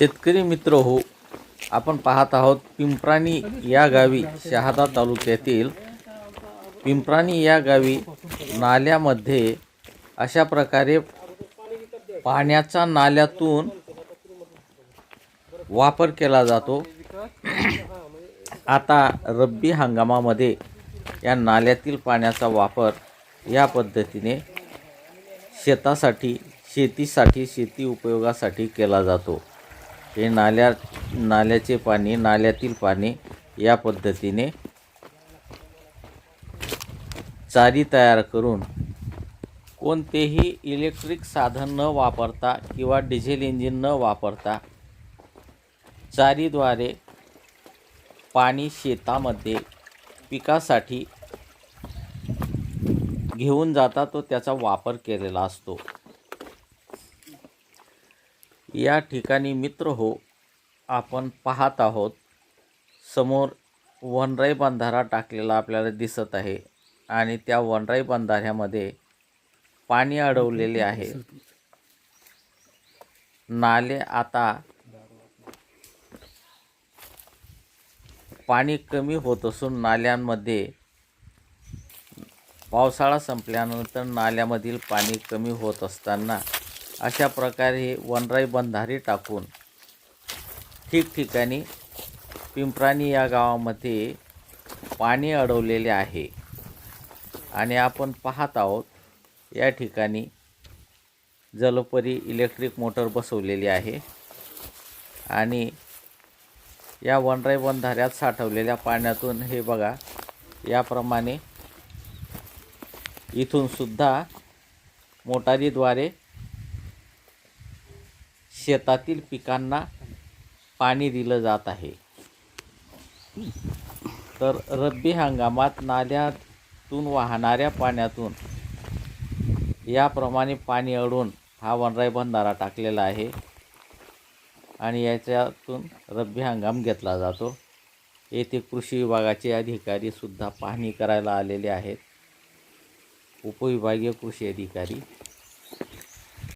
शेतकरी मित्र हो आपण पाहत आहोत पिंपराणी या गावी शहादा तालुक्यातील पिंपराणी या गावी नाल्यामध्ये अशा प्रकारे पाण्याचा नाल्यातून वापर केला जातो. आता रब्बी हंगामामध्ये या नाल्यातील पाण्याचा वापर या पद्धतीने शेतासाठी शेतीसाठी शेती उपयोगासाठी केला जातो. हे नाल्या नाल्याचे पाणी नाल्यातील पाणी या पद्धतीने चारी तयार करून कोणतेही इलेक्ट्रिक साधन न वापरता किंवा डिझेल इंजिन न वापरता चारीद्वारे पाणी शेतामध्ये पिकासाठी घेऊन जाता तो त्याचा वापर केलेला असतो. या ठिकाणी मित्र हो आपण पाहत आहोत. समोर वनराई बंधारा टाकलेला आपल्याला दिसत आहे आणि त्या वनराई बंधाऱ्यामध्ये पाणी अडवलेले आहे. नाले आता पाणी कमी होत असून नाल्यांमध्ये पावसाळा संपल्यानंतर नाल्यामधील पाणी कमी होत असताना अशा प्रकारे वनराई बंधारे टाकून ठिकठिकाणी पिंपराणी या गावामध्ये पाणी अडवलेले आहे. आणि आपण पाहत आहोत या ठिकाणी जलपरी इलेक्ट्रिक मोटर बसवलेली आहे. आणि या वनराई बंधाऱ्यात साठवलेल्या पाण्यातून हे बघा याप्रमाणे इथूनसुद्धा मोटारीद्वारे शेतातील पिकांना पाणी दिलं जात आहे. तर रब्बी हंगामात नाल्यातून वाहणाऱ्या पाण्यातून याप्रमाणे पाणी अडून हा वनराई बंधारा टाकलेला आहे आणि याच्यातून रब्बी हंगाम घेतला जातो. येथे कृषी विभागाचे अधिकारीसुद्धा पाहणी करायला आलेले आहेत. उपविभागीय कृषी अधिकारी